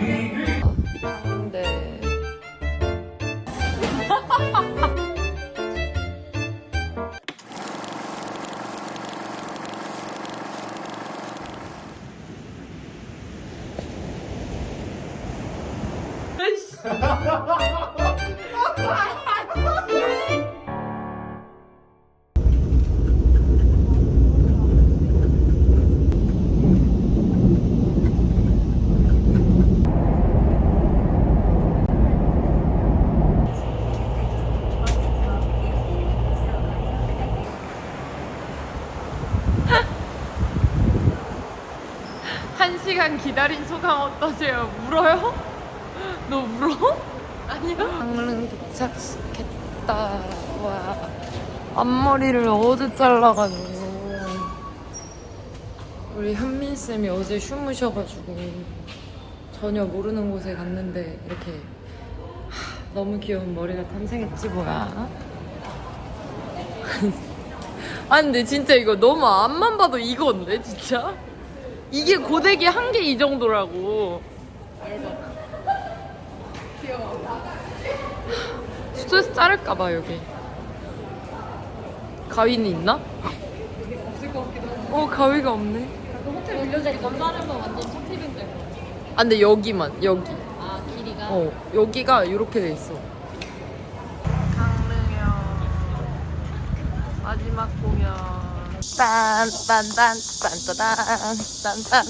안돼 네. 아이씨 한 시간 기다린 소감 어떠세요? 울어요? 너 울어? 아니요. 강릉 도착했다. 와. 앞머리를 어제 잘라가지고. 우리 현민 쌤이 어제 쉬무셔가지고 전혀 모르는 곳에 갔는데 이렇게 하, 너무 귀여운 머리가 탄생했지 뭐야. 아 근데 진짜 이거 너무 앞만 봐도 이건데 진짜? 이게 고데기 한 개 이 정도라고. 스트레스 자를까봐 여기. 가위는 있나? 없을 것 같기도 하고. 어 가위가 없네. 호텔 빌려주니까 자르면 완전 첫줄아 근데 여기만 여기. 아 길이가 어 여기가 이렇게 돼 있어. 강릉역 마지막 공연. 딴딴딴딴딴딴딴딴.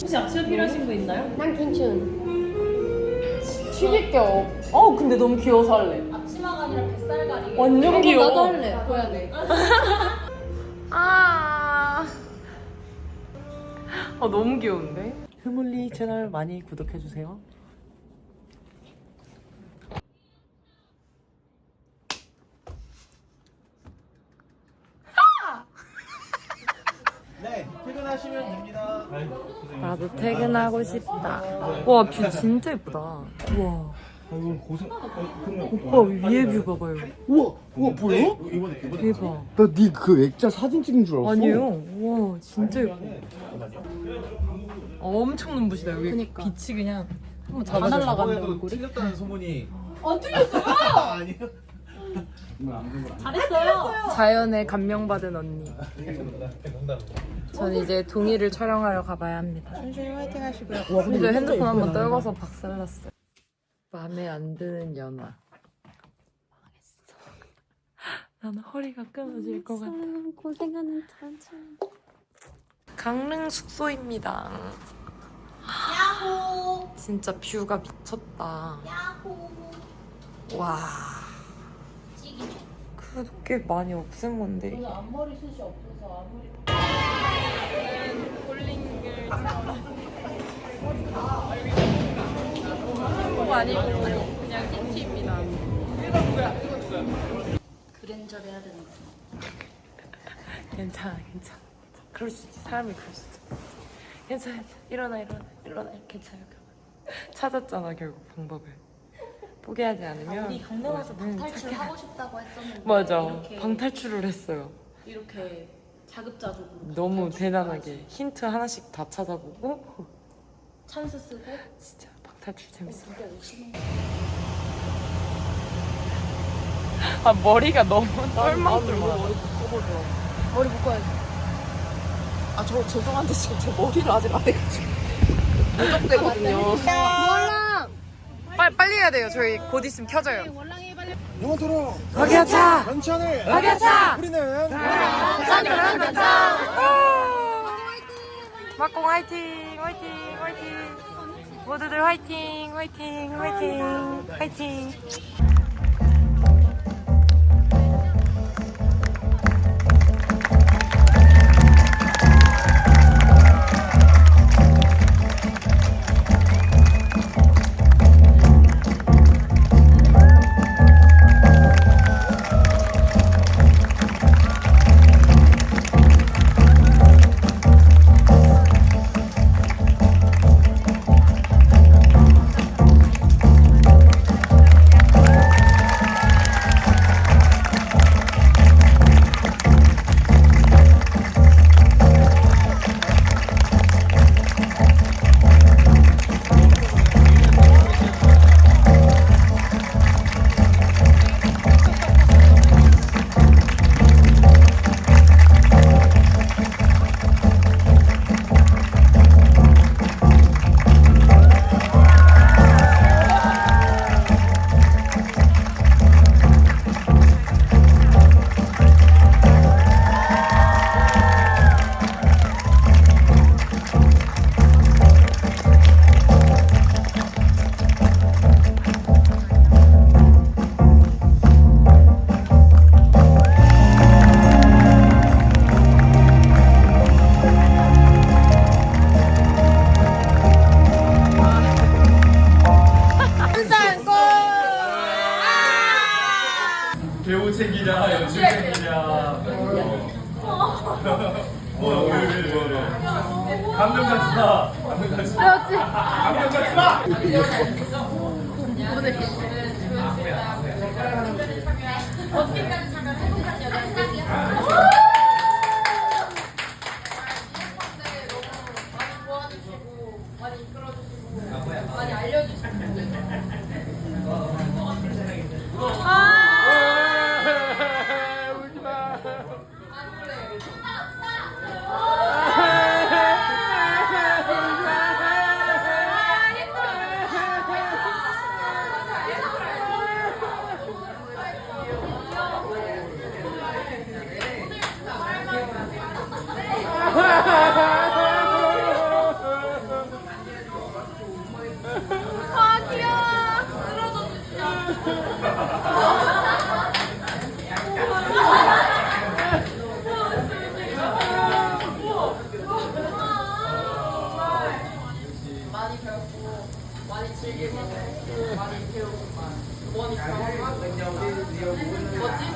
혹시 아침 필요하신 분 있나요? 난 괜찮. 튀길 게 없. 어 근데 너무 귀여워서 할래. 앞치마가 아니라 뱃살갈이 완전 귀여워. 나도 할래. 보야 돼. 아. 아 너무 귀여운데? 흐물리 채널 많이 구독해주세요. 네, 퇴근하시면 됩니다. 나도 퇴근하고 싶다. 와, 뷰 진짜 예쁘다. 우와. 아이고 고생. 오빠 위에 뷰 봐봐요. 우와, 우와 보여? 이번에 이번에 대박. 나네 그 액자 사진 찍은 줄 알았어. 아니에요. 와, 진짜 예뻐. 엄청 눈부시다. 여기 빛이 그냥 한번 틀렸다는 소문이. 안 틀렸어요? 아니요. 잘했어요 자연에 감명받은 언니. 전 이제 동의를 촬영하러 가봐야 합니다. 천천히 화이팅 하시고요. 와, 근데 핸드폰 한번 떨궈서 박살났어요. 마음에 안 드는 연화. 망했어. 나는 허리가 끊어질 것 같아. 고생하는 천천. 강릉 숙소입니다. 야호 진짜 뷰가 미쳤다. 야호 와. 그래도 꽤 많이 없앤 건데. 오늘 앞머리 숱이 없어서 아무리 그거 아니고 그냥 흰티입니다. 그랜저를 해야 되는 괜찮아, 괜찮아. 그럴 수 있지. 사람이 그럴 수 있지. 괜찮아, 괜찮아. 일어나, 일어나, 일어나. 괜찮아. 찾았잖아, 결국 방법을. 포기하지 않으면. 우리 강릉 와서 응, 방탈출 착해. 하고 싶다고 했었는데 맞아. 이렇게 방탈출을 했어요. 이렇게 자급자족으로 너무 대단하게 힌트 하나씩 다 찾아보고 찬스 쓰고 진짜 방탈출 재밌어. 열심히 아 머리가 너무 똘망똘망. 머리 묶어야지. 아, 저 죄송한데 지금 제 머리를 아직 안 해가지고. 무적되거든요. 몰라. 빨리 빨리 해야 돼요. 저희 곧 있으면 켜져요. 영화 들어. 박야차. 연찬을. 박야차. 우리는. 막공 화이팅, 화이팅, 화이팅. 모두들 화이팅, 화이팅, 화이팅, 화이팅. 감정 같이 마. 배웠지. 감정 같이 마. 어떻게까지 참여해? 행복한 여자 Вот здесь